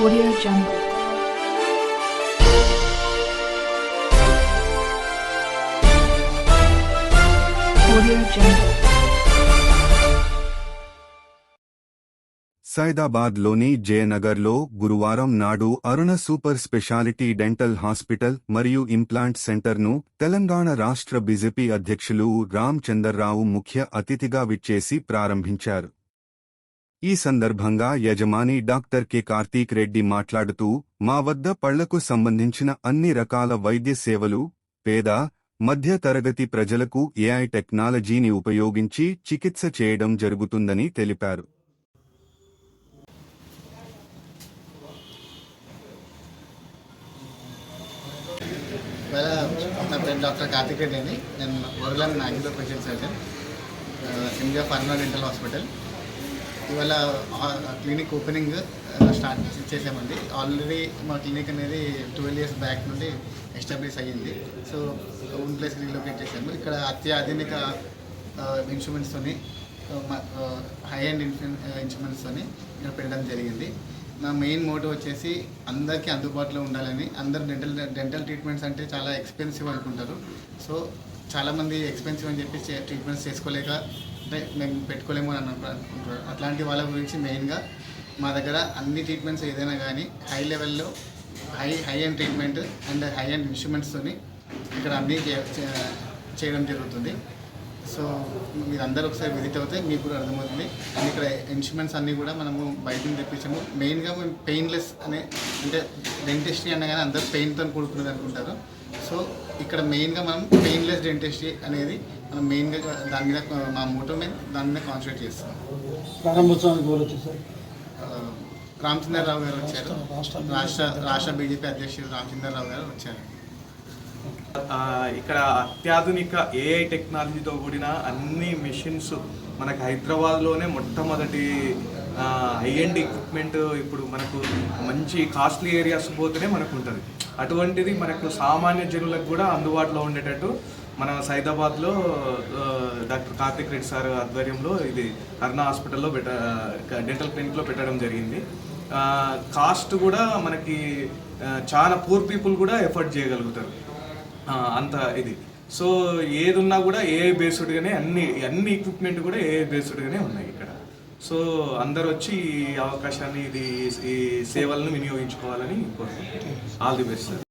Audio Jungle. Audio Jungle. సైదాబాద్లోని జయనగర్లో గురువారం నాడు Aruna super speciality dental hospital మరియు ఇంప్లాంట్ సెంటర్ను తెలంగాణ రాష్ట్ర బీజేపీ అధ్యక్షులు రామ్ చందర్రావు ముఖ్య అతిథిగా విచ్చేసి ప్రారంభించారు ఈ సందర్భంగా యజమాని డాక్టర్ కె. కార్తీక్ రెడ్డి మాట్లాడుతూ మా వద్ద పళ్ళకు సంబంధించిన అన్ని రకాల వైద్య సేవలు పేద మధ్య తరగతి ప్రజలకు ఏఐ టెక్నాలజీని ఉపయోగించి చికిత్స చేయడం జరుగుతుందని తెలిపారు. నా పేరు డాక్టర్ కార్తిక్ రెడ్డి అండి. నేను oral and maxillofacial surgeon India pharma dental hospital. ఇవాళ క్లినిక్ ఓపెనింగ్ స్టార్ట్ చేసామండి. ఆల్రెడీ మా క్లినిక్ అనేది ట్వెల్వ్ ఇయర్స్ బ్యాక్ నుండి ఎస్టాబ్లిష్ అయ్యింది. సో ఓన్ ప్లేస్ రీలొకేట్ చేసాము ఇక్కడ అత్యాధునిక ఇన్స్ట్రుమెంట్స్తోని హై అండ్ ఇన్స్ట్రుమెంట్స్తోని ఇక్కడ పెట్టడం జరిగింది. నా మెయిన్ మోటివ్ వచ్చేసి అందరికీ అందుబాటులో ఉండాలని అందరు డెంటల్ డెంటల్ ట్రీట్మెంట్స్ అంటే చాలా ఎక్స్పెన్సివ్ అనుకుంటారు. సో చాలామంది ఎక్స్పెన్సివ్ అని చెప్పి ట్రీట్మెంట్స్ చేసుకోలేక అంటే మేము పెట్టుకోలేము అని అనుకుంటారు అట్లాంటి వాళ్ళ గురించి మెయిన్గా మా దగ్గర అన్ని ట్రీట్మెంట్స్ ఏదైనా కానీ హై లెవెల్లో high high and treatment and high and ఇన్స్ట్రుమెంట్స్తోని ఇక్కడ అన్నీ చేయడం జరుగుతుంది. సో మీరు అందరూ ఒకసారి విజిట్ అవుతే మీకు కూడా అర్థమవుతుంది. అండ్ ఇక్కడ ఇన్స్ట్రుమెంట్స్ అన్నీ కూడా మనము బయట తెప్పించాము. మెయిన్గా మేము పెయిన్లెస్ అనే అంటే డెంటిస్ట్రీ అనగానే అందరూ పెయిన్తో కూడుకున్నది అనుకుంటారు. సో ఇక్కడ మెయిన్గా మనం పెయిన్లెస్ డెంటిస్ట్రీ అనేది మనం మెయిన్గా దాని మీద మా మోటో మీద దాని మీద కాన్సన్ట్రేట్ చేస్తాం ప్రారంభోత్సవానికి ఎవరు రామచంద్రరావు గారు వచ్చారు. రాష్ట్ర రాష్ట్ర బీజేపీ అధ్యక్షుడు రామచంద్రరావు గారు వచ్చారు. ఇక్కడ అత్యాధునిక ఏఐ టెక్నాలజీతో కూడిన అన్ని మెషిన్స్ మనకు హైదరాబాద్లోనే మొట్టమొదటి హై ఎండ్ ఎక్విప్మెంట్ ఇప్పుడు మనకు మంచి కాస్ట్లీ ఏరియాస్ పోతేనే మనకు ఉంటుంది. అటువంటిది మనకు సామాన్య జనులకు కూడా అందుబాటులో ఉండేటట్టు మన సైదాబాద్లో డాక్టర్ కార్తిక్ రెడ్డి సార్ ఆధ్వర్యంలో ఇది అరుణ హాస్పిటల్లో పెట్ట డెంటల్ క్లినిక్లో పెట్టడం జరిగింది. కాస్ట్ కూడా మనకి చాలా పూర్ పీపుల్ కూడా ఎఫర్ట్ చేయగలుగుతారు. అంత ఇది. సో ఏది ఉన్నా కూడా ఏ బేస్డ్గానే అన్ని అన్ని ఎక్విప్మెంట్ కూడా ఏ బేస్డ్గానే ఉన్నాయి ఇక్కడ. సో అందరు వచ్చి ఈ అవకాశాన్ని ఇది ఈ సేవలను వినియోగించుకోవాలని కోరుకుంటున్నాను ఆల్ ది బెస్ట్ సార్